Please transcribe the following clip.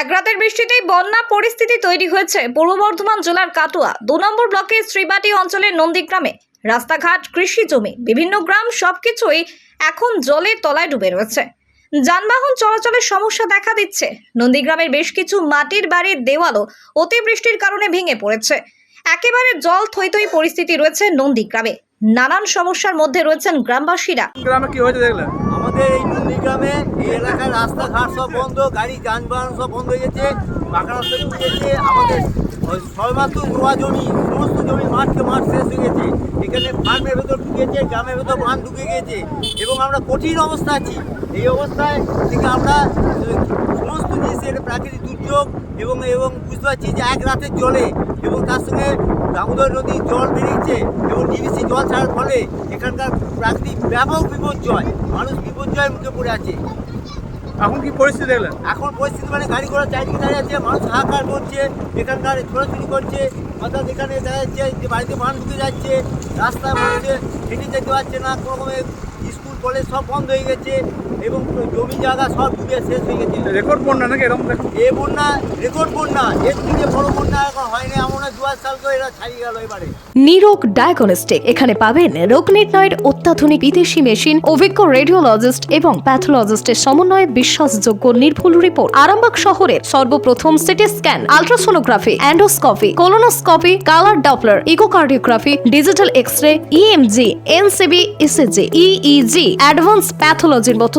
এক রাতের বৃষ্টিতেই বন্যা পরিস্থিতি তৈরি হয়েছে। পূর্ব বর্ধমান জেলার কাটোয়া, দু নম্বর ব্লকের শ্রীবাটি অঞ্চলের নন্দীগ্রামে রাস্তাঘাট, কৃষি জমি, বিভিন্ন গ্রাম সবকিছুই এখন জলের তলায় ডুবে রয়েছে। যানবাহন চলাচলের সমস্যা দেখা দিচ্ছে। নন্দীগ্রামের বেশ কিছু মাটির বাড়ির দেওয়ালও অতিবৃষ্টির কারণে ভেঙে পড়েছে। একেবারে জল থই থই পরিস্থিতি রয়েছে নন্দীগ্রামে নানান সমস্যার মধ্যে রয়েছেন গ্রামবাসীরা। গ্রামে কি হয়েছে দেখলেন? আমাদের এই নন্দীগ্রামে এই এলাকার রাস্তাঘাট সব বন্ধ গাড়ি যানবাহন সব বন্ধ হয়ে গেছে পাকা রাস্তা ঢুকে গেছে আমাদের ওই সবেমাত্র রোয়া জমি সমস্ত জমি মাঠকে মাঠ শেষ হয়ে গেছে। এখানে ফার্মের ভেতর ঢুকেছে গ্রামের ভেতর বান ঢুকে গেছে এবং আমরা কঠিন অবস্থা আছি। এই অবস্থায় থেকে আমরা সমস্ত জিনিসের প্রাকৃতিক দুর্যোগ এবং এবং বুঝতে পারছি যে এক রাতের জলে এবং তার সঙ্গে দামোদর নদীর জল বেরিয়েছে এবং ডিবিসি জল ছাড়ার ফলে এখানকার প্রাকৃতিক ব্যাপক বিপর্যয় মানুষ বিপর্যয়ের মুখে পড়ে আছে। এখন কি পরিস্থিতি দেখলেন এখন পরিস্থিতি মানে গাড়ি ঘোড়া চারিদিকে দাঁড়িয়ে আছে মানুষ হাহাকার করছে এখানকার ছোড়াছুড়ি করছে অর্থাৎ এখানে দেখা যাচ্ছে যে বাড়িতে মানুষ ঢুকে যাচ্ছে রাস্তায় মানুষে হেঁটে যেতে পারছে না কোনো রকমের স্কুল কলেজ সব বন্ধ হয়ে গেছে। এবং জমি জায়গা সব ডুবে শেষ হয়ে গেছে। রেকর্ড বন্যা নাকি এরকম এ বন্যা রেকর্ড বন্যা। এর থেকে বড় বন্যা এখন হয়নি এমন দু হাজার সাল তো এরা ছাড়িয়ে গেল এবারে। নিরোগ ডায়াগনস্টিক এখানে পাবেন রোগ নির্ণয়ের অত্যাধুনিক বিদেশি মেশিন অভিজ্ঞ রেডিওলজিস্ট এবং প্যাথোলজিস্টের সমন্বয়ে বিশ্বাসযোগ্য নির্ভুল রিপোর্ট আরামবাগ শহরের সর্বপ্রথম CT scan ultrasonography endoscopy colonoscopy colour Doppler echocardiography digital X ray EMG NCV ECG EEG advance প্যাথোলজির মতো